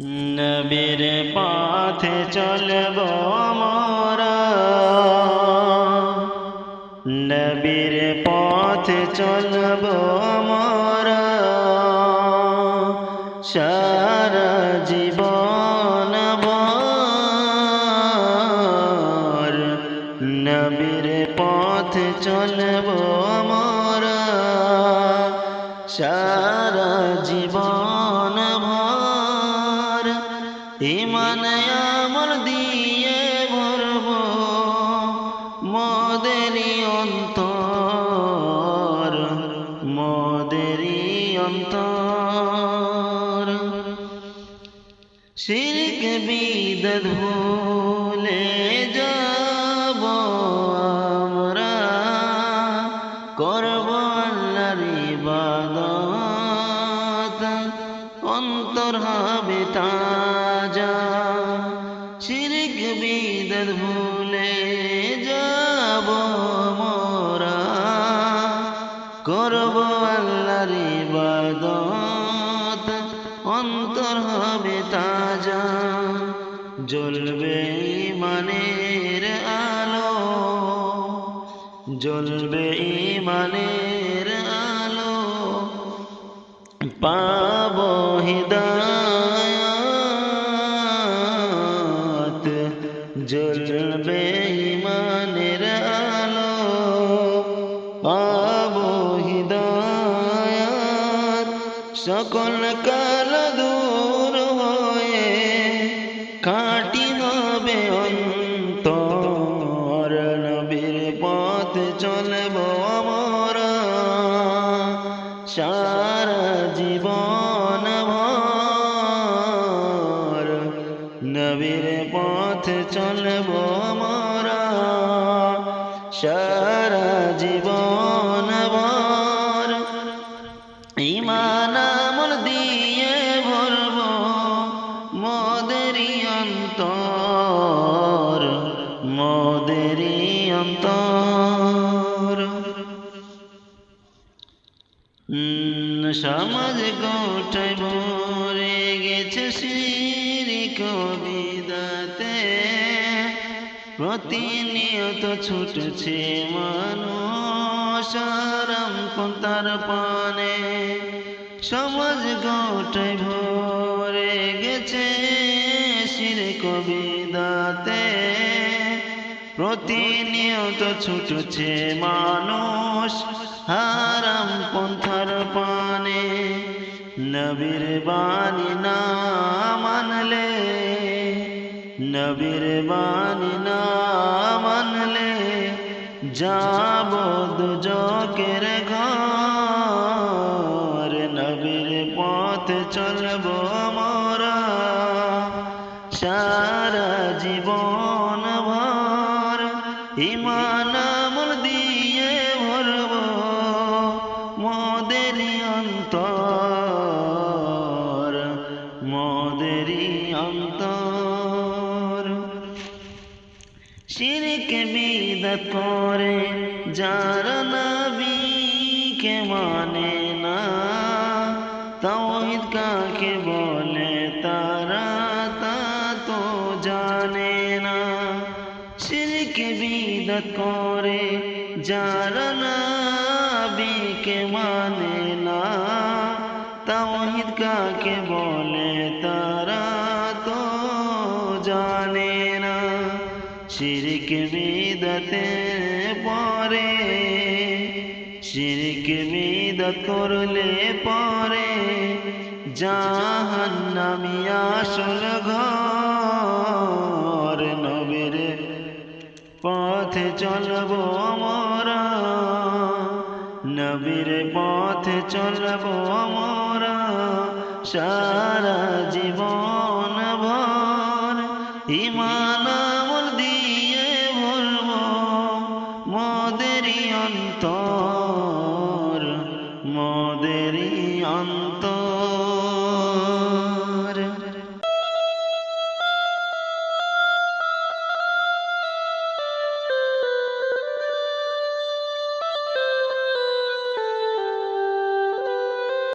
নবীর পথে চলব মোরা নবীর পথে চলব মোরা সারা জীবন নবীর পথে চলব অন্তর মদেরি অন্তর। শিরক বিদত ভুলে যাব আমরা, করব আল্লাহর ইবাদত, অন্তর হবে তাজা। শিরক বিদত ভুলে করব আল্লাহর ইবাদত। অন্তর হবে তাজা জ্বলবে ইমানের আলো। জ্বলবে ইমানের আলো। পাব হিদায়াত সারা জীবন ভর। নবীর পথ চলব আমরা। সারা জীবন সমাজ গোটায় ভরে গেছে শ্রী কবিদাতে প্রতিনিয়ত ছুটছে মানুষ আরাম তার পানে। সমাজ গোটায় ভরে গেছে শির কবিদাতে প্রতিনিয়ত ছুটছে মানুষ হারাম পন্থার পানে। নবীর বাণী না মানলে, নবীর বাণী না মানলে যাব দুজকের ঘর। নবীর পথ চলব আমল দিয়ে ভরব মদেরি অন্তর মদেরি অন্তর। শিরক বিদ করে যার নবীকে মানে বিদত করে, যার নবীকে মানে না, তাওহিদ কাকে বলে তারা তো জানে না। শিরিক বিদতে পরে শিরিক বিদত করলে পরে জাহান্নামি আসল ঘর। পথে চলব আমরা। নবীর পথে চলব আমরা। সারা জীবন